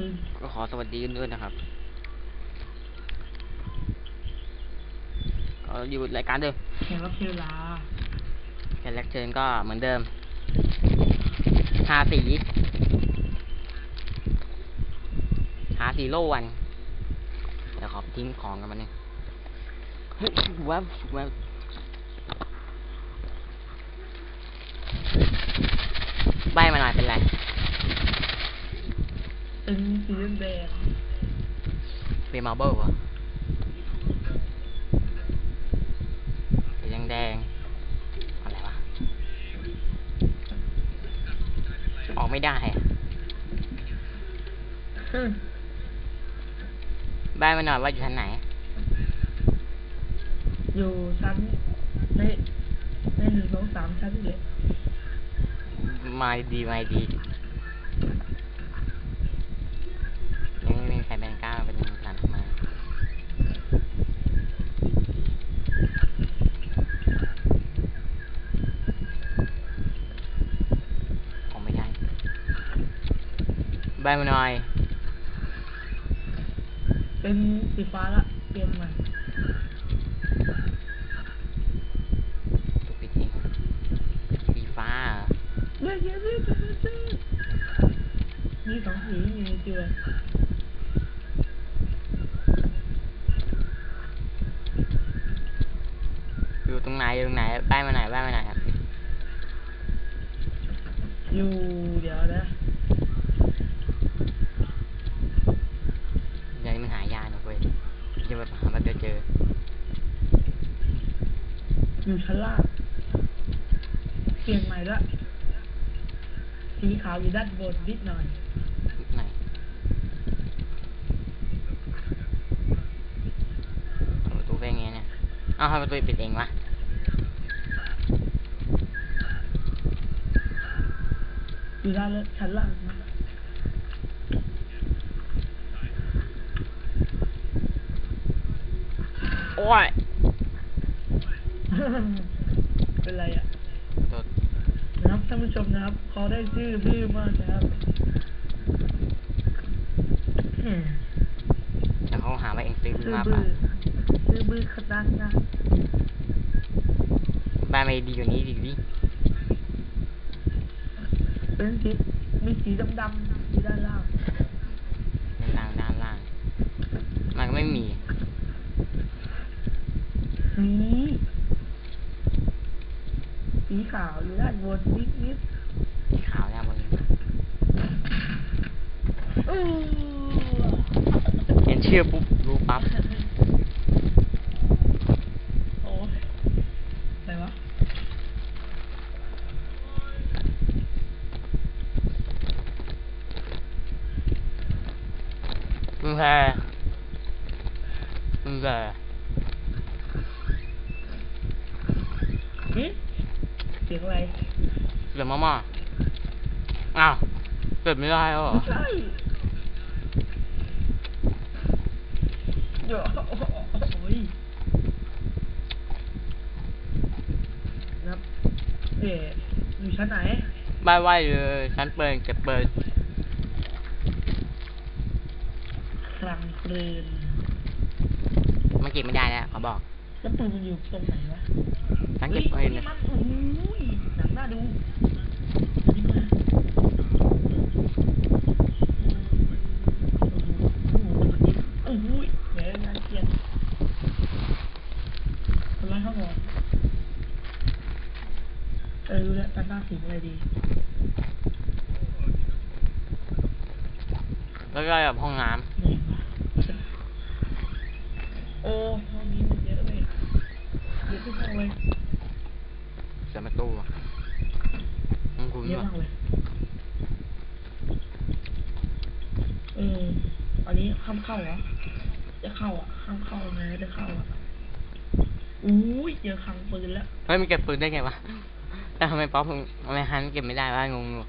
ปืนก็ขอสวัสดีกันด้วยนะครับก็อยู่รายการเดิมแขกรับเชิญลาแขกรับเชิญก็เหมือนเดิมทาสีหาสีโลวันเดี๋ยวขอไปทิ้งของกันมาหนึ่งเฮ้ยแวบแวบใบมาหน่อยเป็นไร เป็นสีแดงเป็นมาร์เบิลเหรอสีแดงแดงๆอะไรวะ ออกไม่ได้อะๆอืมใบมาหน่อยว่าอยู่ชั้นไหน อยู่ชั้นในในหนึ่งสองสามชั้นนี่แหละมาดีมาดี ใบมาหน่อย เป็นสีฟ้าละเปลี่ยนใหม่ถูกปิดเองสีฟ้าเหรอเย้เย้เย้เย้เย้มีสองสีอยู่ในเจืออยู่ตรงไหนอยู่ตรงไหนใบมาไหนอยใบมาไหนอยครับ อยู่เดี๋ยวนะ อย่างนี้มันหายากนะเว้ย จะมาหามาเจอเจอ อยู่ชั้นล่างเปลี่ยนใหม่ละสีขาวอยู่ด้านบนนิดหน่อยนิดหน่อยเปิดประตูเป็นไงเนี่ยอ้าวทำไมประตูปิดเองวะอยู่ด้านชั้นล่างนะ โอ้ยเป็นไรอะโดดนะครับท่านผู้ชมนะครับเขาได้ชื่อบื้อมากนะครับอืมแล้วเขาหาว่าเองซื้อชื่อมาบื้ป่ะอชื่อบื้อขนาดนะบ้านไม่ดีกว่านี้ดิดิเป็นสีมีสีดำๆอยู่ด้านล่าง ด้านล่างด้านล่าง มันก็ไม่มี สีสีขาวอยู่ด้านบนนิดนิดสีขาวเนี่ยมึงๆอู้เห็นชื่อปุ๊บรู้ปั๊บโอ้ยอะไรวะมึงแพ้มึงแพ้ หึเสียงอะไรเหลือมาม่าอ้าวเปิดไม่ได้แล้วเหรอไม่ใช่เดี๋ยวโอ้ยนะครับเอ๋อยู่ชั้นไหนบ้านไหวเลยฉันเปิดเก็บเปิดคลังเพลินมันเก็บไม่ได้แล้วเขาบอก แล้วปืนมันอยู่ตรงไหนวะฉันเก็บเปิฮ้ยดนี่นะมันโอ้ยหนังน่าดูนี่มาโอ้โหแหมงานเกียนคนร้ายเข้าหมอนเออรู้แล้วตันหน้าสีอะไรดีแล้วก็แบบห้องน้นี่วะโอ้ห้องนี้มันเยอะเลย เยอะทุกห้องเลยำเสียประตูอะมันคุ้นเยอะว่ะมากเลยเอออันนี้ห้ามเข้าเหรอจะเข้าอะห้ามเข้าไงจะเข้าอะอุ้ยเจอคลังปืนแล้วเฮ้ยมันเก็บปืนได้ไงวะแต่ทำไมป๊อปมึงทำไมฮันเก็บไม่ได้วะงงอยู่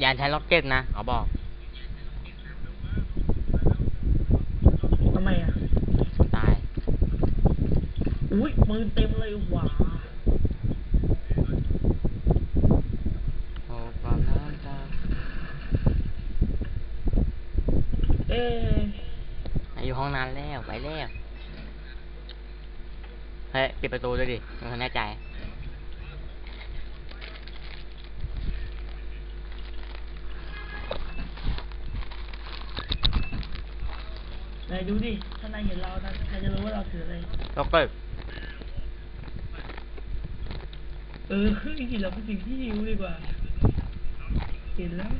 อย่าใช้ล็อกเก็ตนะเขาบอกทำไมอะตาย อุ้ยปืนเต็มเลยหว่าโอ้ความน่าจะเอออยู่ห้องนั้นแล้วไปแล้วเฮ้ยปิดประตูด้วยดิมันแน่ใจไหนดูดิ ถ้านายเห็นเรานะใครจะรู้ว่าเราถืออะไรล็อกเกอร์ เออจริงๆเราเป็นสิ่งที่หิวดีกว่า เห็นแล้ว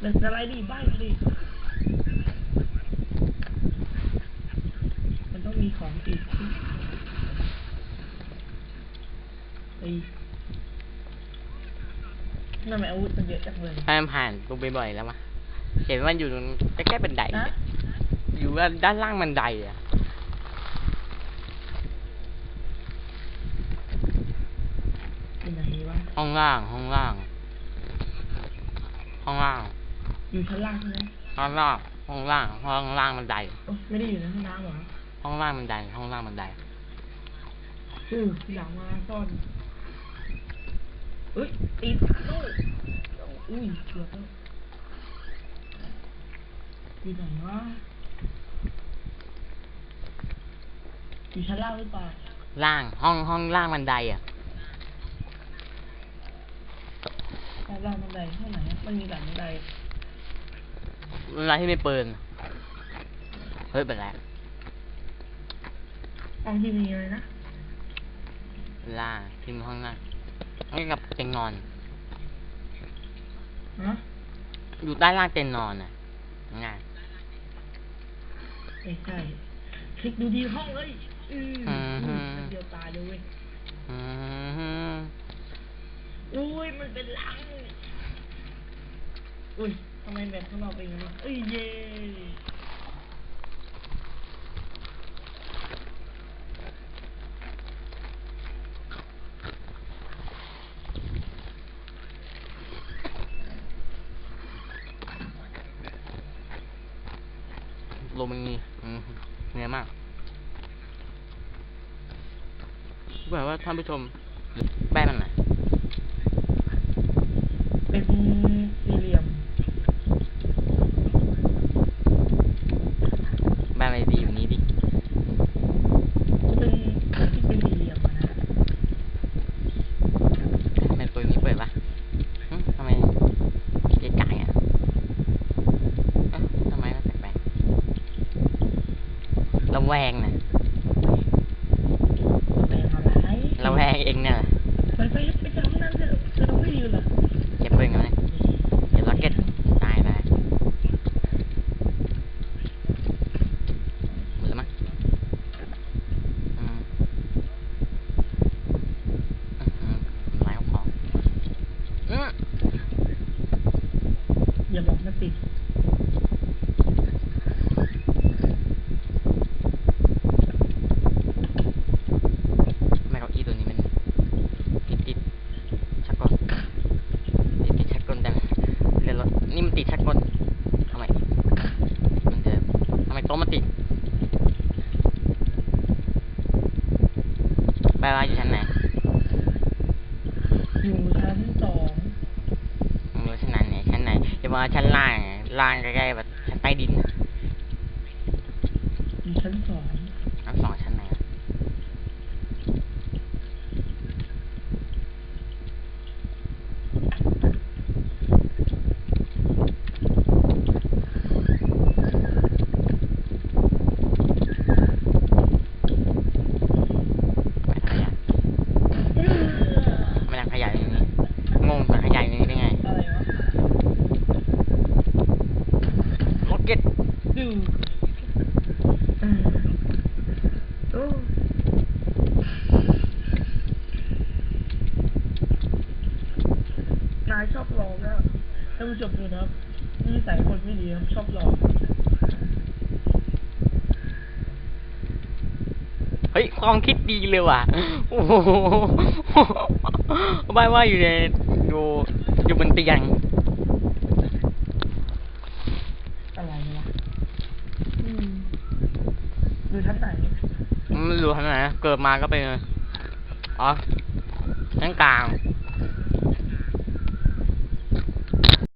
แต่อะไรดิบ้านดิมันต้องมีของติดไอ้ยทำไมอาวุธมันเยอะจังเลยให้มันผ่านตรงบ่อยๆแล้วมะเห็นว่ามันอยู่ตรงใกล้ๆบันไดนะเนี่ยอยู่ว่าด้านล่างบันไดอะ อยู่ไหนวะห้องล่าง ห้องล่าง ห้องล่าง อยู่ชั้นล่างใช่ไหมห้องล่าง ห้องล่าง ห้องล่างบันไดโอ้ไม่ได้อยู่ในห้องน้ำเหรอห้องล่างบันได ห้องล่างบันไดอือทีหลังมาซ่อนเอ้ยติดโอ้ยอุ้ยเกือบแล้วอยู่ไหนวะอยู่ชั้นล่างหรือเปล่า ล่าง ห้องห้องล่างบันไดอะ ชั้นล่างบันไดห้องไหนอะมันมีหลังบันไดเวลาที่ไม่เปิดเฮ้ยเป็นไรห้องที่มีอะไรนะล่างที่ห้องล่างนี่กับเตียงนอน ฮะอยู่ใต้ล่างเตียงนอนอะง่ายไม่ใช่คลิกดูดีห้องเลยอืออือฮึแป๊บเดียวตายเลยเว้ยอืม อุ้ยมันเป็นหลัง อุ้ยทำไมแบบข้างนอกเป็นอย่างนี้เอ้ยเย่ลมมันงี้อืมเหนื่อยมากแบบว่าท่านผู้ชมแป้มันไหนะเป็นสี่เหลี่ยม แป้มันดีอยู่นี้ดิ เป็นที่เป็นสี่เหลี่ยมอะนะ ทำไมตัวนี้เปิดปะหึทำไมเก๋ไก่อะเอ๊ะทำไมมันแปลกๆ ระแวงน่ะแต่อะไรระแวงเองเนี่ยแหละ ไปไปไปทำนั่นเถอะเราไม่ยืนหรอก เก็บปืนกันไหมเก็บล็อกเก็ตตายตายหมดแล้วมั้งอืมอืมทำลายของอืม อย่าบอกนะติด ทำไมเก้าอี้ตัวนี้มันติดติดชักกลติดติดชักกลแต่เดี๋ยวรถนี่มันติด ชักกลทำไมเหมือนเดิมทำไมโต๊ะมันติดแปลว่าอยู่ชั้นไหนอยู่ชั้นสองไม่รู้ชั้นไหนไหนชั้นไหนจะมาชั้นล่างอะล่างใกล้ๆแบบชั้นใต้ดินอะอยู่ชั้นสองชั้นสองชั้นไหนอะไม่ถังขยะ เออ ไม่ถังขยะอย่างนี้งงถังขยะอย่างนี้ได้ไง อะไรวะ ล็อกเก็ต ดูเออโอ้นายช อบหลอกนะท่านผู้ชมดูนะครับนิสัยคนไม่ดีครับชอบหลอกเฮ้ยความคิดดีเลยว่ะโอ้โหบ้านว่าอยู่ในอยู่อยู่บนเตียงอะไรวะอืมดูชั้นไหนไม่รู้ทางไหนเกิดมาก็เป็นอ๋อชั้นกลาง